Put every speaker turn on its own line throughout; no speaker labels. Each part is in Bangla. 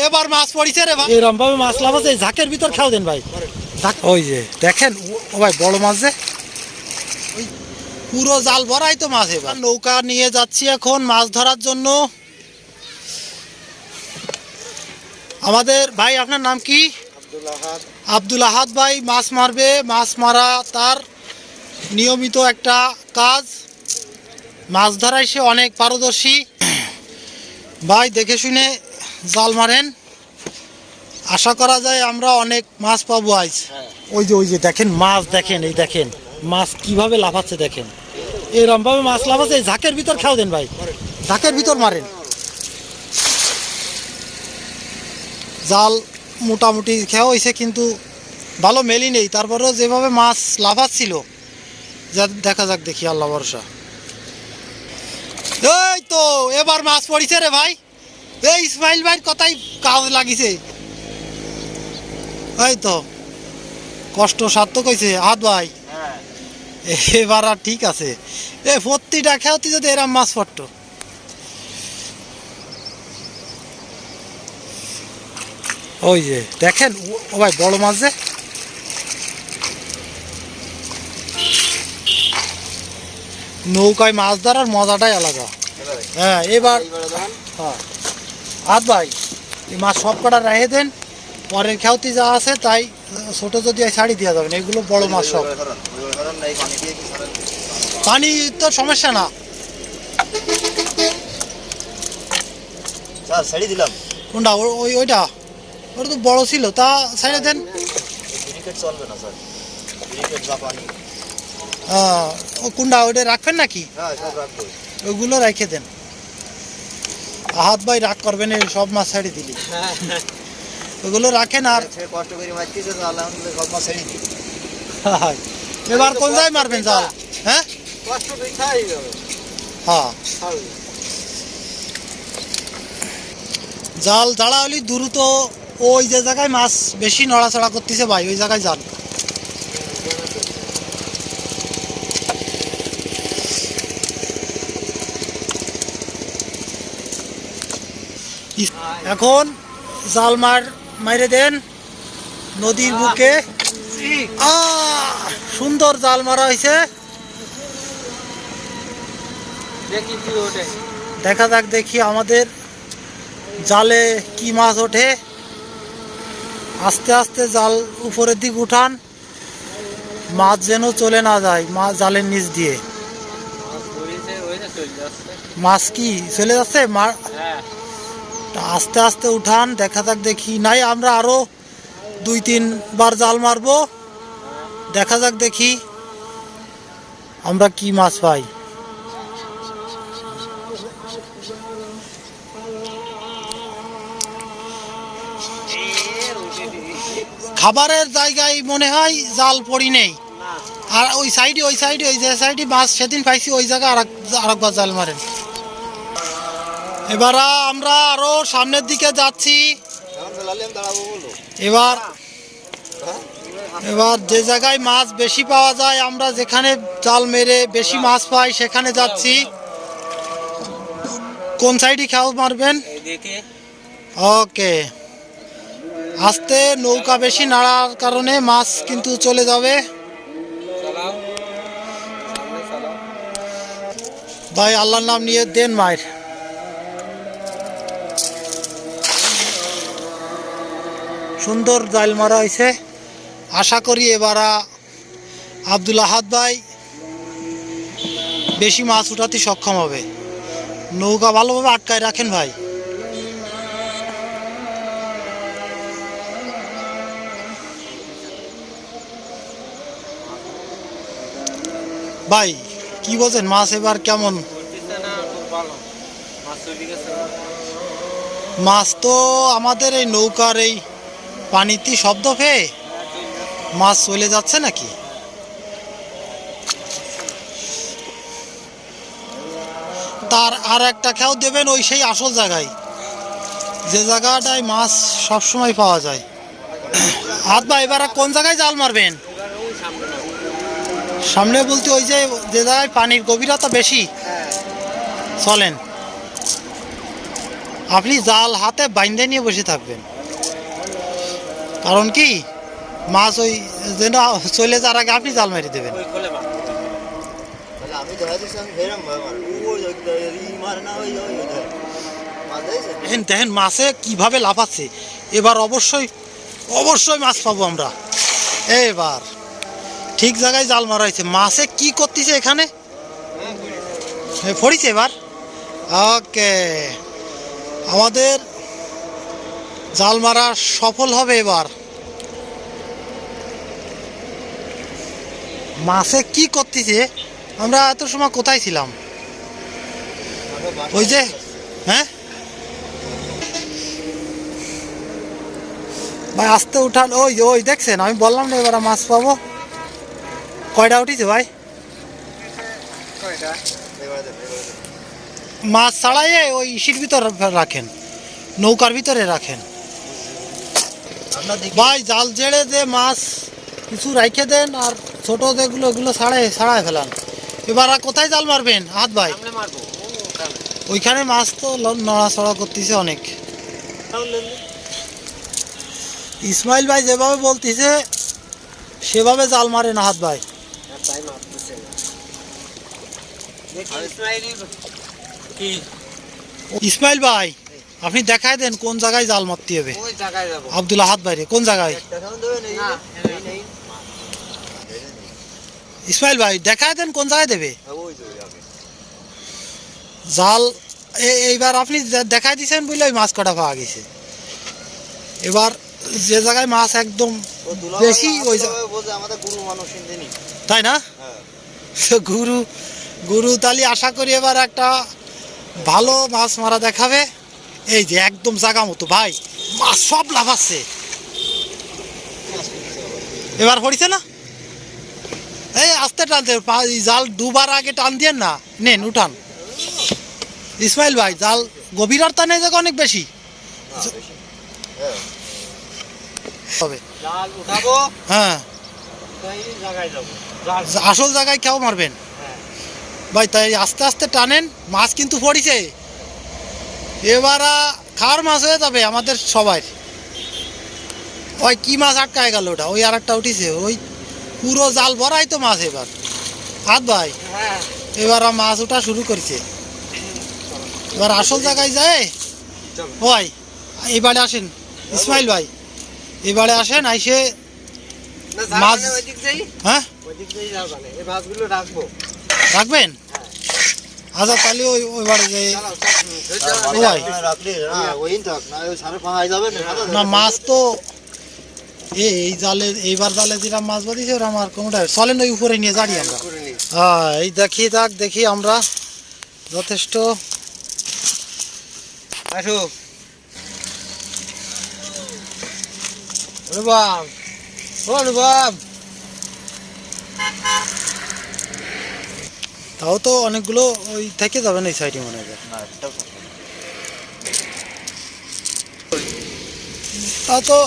এবার মাছ পড়িছে রে ভাই। এরম ভাবে মাছ লাফাচ্ছে এই ঝাঁকের ভিতর খাও দেন ভাই। ওই যে দেখেন ও- ও ভাই বড় মাছ যে। পুরো জাল ভরাই তো মাছ এবার। নৌকা নিয়ে যাচ্ছি এখন মাছ ধরার জন্য। আমাদের ভাই আপনার নাম কি? আব্দুল আহাদ ভাই মাছ মারবে মাছ মারা তার নিয়মিত একটা কাজ। মাছ ধরায় সে অনেক পারদর্শী। ভাই দেখে শুনে জাল মারেন। আশা করা যায় আমরা অনেক মাছ পাবো আজ। ওই যে ওই যে দেখেন মাছ দেখেন এই দেখেন মাছ কীভাবে লাফাচ্ছে দেখেন। এরম ভাবে মাছ লাফাচ্ছে এই ঝাঁকের ভিতর খাও দেন ভাই। ঝাঁকের ভিতর মারেন। জাল মোটামুটি খেয়া হয়েছে কিন্তু ভালো মেলি নেই। তারপরেও যেভাবে মাছ লাফাচ্ছিল যা দেখা যাক দেখি আল্লাহ ভরসা। এই তো এবার মাছ পড়িছে রে ভাই। এই ইসমাইল ভাইয়ের কথাই কাজ লাগিছে। এই তো কষ্ট সার্থক হয়েছে হাত ভাই। এবার আর ঠিক আছে। এ প্রতিটা খেয়াতি যদি এরম মাছ পড়তো। ওই যে দেখেন ও- ও ভাই বড় মাছ যে। নৌকায় মাছ ধরার মজাটাই আলাদা। হ্যাঁ এবার হ্যাঁ। হাত ভাই এই মাছ সব কটা রেখে দেন পরের খেয়াতি যা আছে তাই ছোট যদি ছাড়ি দেওয়া যাবে না এগুলো বড় মাছ সব। পানি তো সমস্যা না।
স্যার ছেড়ে দিলাম।
কোনটা? ওই ওইটা? ওটা তো বড় ছিল তা ছেড়ে দেন।
চলবে না স্যার।
কোনটা ওইটা রাখবেন নাকি?
হ্যাঁ
ওগুলো রেখে দেন। হাত ভাই রাগ করবেন এই সব মাছ ছাড়ি দিলি। ওগুলো রাখেন আর
কষ্ট করে মারতেছে তো আলহামদুলিল্লাহ সব মাছ ছেড়ে
এবার কোন জায়গায় মারবেন জাল হ্যাঁ?
কষ্ট
হ্যাঁ। জাল জাড়া হলি দ্রুত ওই যে জায়গায় মাছ বেশি নড়াচড়া করতেছে ভাই ওই জায়গায় যান। এখন জাল মার মাইরে দেন নদীর বুকে। আহ, সুন্দর জাল মারা হয়েছে
দেখি
যাক দেখি আমাদের জালে কি মাছ ওঠে। আস্তে আস্তে জাল উপরের দিক উঠান। মাছ যেন চলে না যায় মাছ জালের নিচ দিয়ে। মাছ কি? চলে যাচ্ছে? মা- তা আস্তে আস্তে উঠান, দেখা যাক দেখি নাই, আমরা আরও দুই তিনবার জাল মারবো। দেখা যাক দেখি আমরা কি মাছ পাই। খাবারের জায়গায় মনে হয় জাল পড়ি নেই। আর ওই সাইডে ওই সাইডে, ওই যে সাইডে মাছ সেদিন পাইছি, ওই জায়গায় আর একবার জাল মারেন। এবার আমরা আরও সামনের দিকে যাচ্ছি। এবার এবার যে জায়গায় মাছ বেশি পাওয়া যায়, আমরা যেখানে জাল মেরে বেশি মাছ পাই, সেখানে যাচ্ছি। কোন সাইডে খেয়াল মারবেন? ওকে। আস্তে নৌকা বেশি নাড়ার কারণে মাছ কিন্তু চলে যাবে। ভাই, আল্লাহর নাম নিয়ে দেন মায়ের। সুন্দর জাল মারা হয়েছে আশা করি এবারা আব্দুল আহাদ ভাই বেশি মাছ উঠাতে সক্ষম হবে। নৌকা ভালোভাবে আটকায় রাখেন ভাই। ভাই, কি বলছেন? মাছ এবার কেমন? মাছ তো আমাদের এই নৌকার এই পানিতে শব্দ পেয়ে মাছ চলে যাচ্ছে নাকি? তার আর একটা খেয়াও দেবেন, ওই সেই আসল জায়গায়। যে জায়গাটায় মাছ সবসময় পাওয়া যায়। হাত বা এবার কোন জায়গায় জাল মারবেন? সামনে বলতে ওই যে যে জায়গায় পানির গভীরতা বেশি। চলেন। আপনি জাল হাতে বাইন্দে নিয়ে বসে থাকবেন। কারণ কি? মাছ ওই যেন চলে যাওয়ার আগে আপনি জাল মেরে দেবেন। দেখেন দেখেন মাছে কীভাবে লাফাচ্ছে। এবার অবশ্যই অবশ্যই মাছ পাবো আমরা। এবার ঠিক জায়গায় জাল মারা হয়েছে। মাছে কি করতেছে এখানে? এ, পড়িছে এবার? ওকে। আমাদের জাল মারা সফল হবে এবার। মাছে কি করতেছে? আমরা এত সময় কোথায় ছিলাম? ওই যে হ্যাঁ? ভাই, আস্তে উঠান। ওই ওই দেখছেন? আমি বললাম না এবার মাছ পাবো। কয়টা উঠিছে ভাই। মাছ ছাড়াই ওই ইসির ভিতর রাখেন, নৌকার ভিতরে রাখেন। ভাই জাল জেড়ে যে মাছ কিছু রাইখে দেন আর ছোট যেগুলো ওগুলো ছাড়াই ছাড়াই ফেলান। এবার আর কোথায় জাল মারবেন? হাত ভাই। ওইখানে মাছ তো নড়াচড়া করতেছে অনেক। ইসমাইল ভাই যেভাবে বলতেছে সেভাবে জাল মারে না হাত ভাই। ইসমাইল ভাই আপনি দেখাই দেন কোন জায়গায় জাল মারতে হবে।
ওই জায়গায় যাব।
আব্দুল হাত ভাই রে, কোন জায়গায়?
দেখান দেবেন এই
না,
যে, এই নেই।
ইসমাইল ভাই দেখাই দেন কোন জায়গায় দেবে?
হ্যাঁ।
জাল এ- এইবার আপনি দেখাই দিছেন বলে ওই মাছ কটা পাওয়া গেছে। এবার যে জায়গায় মাছ একদম বেশি ওই তাই না?
হ্যাঁ।
গুরু গুরু তালি আশা করি এবার একটা ভালো মাছ মারা দেখাবে। এই যে একদম জাগা মতো ভাই। মাছ সব লাফাচ্ছে এবার পড়িছে না? এই আস্তে টানতে জাল দুবার আগে টান দিয়ে না। নেন উঠান। ইসমাইল ভাই জাল গভীরতা নেই জায়গা অনেক বেশি।
হ্যাঁ
হবে। হ্যাঁ। আসল জায়গায় কেউ মারবেন।
হ্যাঁ।
ভাই তাই আস্তে আস্তে টানেন মাছ কিন্তু পড়িছে। এবার খাওয়ার মাছ হয়ে যাবে? আমাদের সবাই। ওই কি মাছ আটকায় গেল ওটা? ওই আর একটা উঠিছে। ওই পুরো জাল ভরাই তো মাছ এবার। হাত ভাই।
হ্যাঁ।
এবার মাছ ওঠা শুরু করেছে। এবার আসল জায়গায় যায়। ভাই এবারে আসেন। ইসমাইল ভাই। এবারে আসেন আইসে মাছ-
মানে ওই
হ্যাঁ?
ওই মানে।
রাখবেন? আচ্ছা তাহলে ওই
চলো
হ্যাঁ, রাখলি না ওই ওই
মাছ তো এই জালে এইবার জালে যেটা মাছ বাঁধিছে ওরা আমার কোনটা চলেন ওই উপরে নিয়ে যাড়ি আমরা। হ্যাঁ এই দেখি যাক দেখি আমরা। যথেষ্ট।
আসো। অনুপম ও অনুপম
তাও তো অনেকগুলো ওই থেকে যাবে না এই সাইডে মনে হয়। তা তো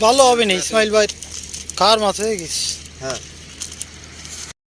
ভালো হবে না ইসমাইল ভাই কার মাছ হয়ে গেছে?
হ্যাঁ।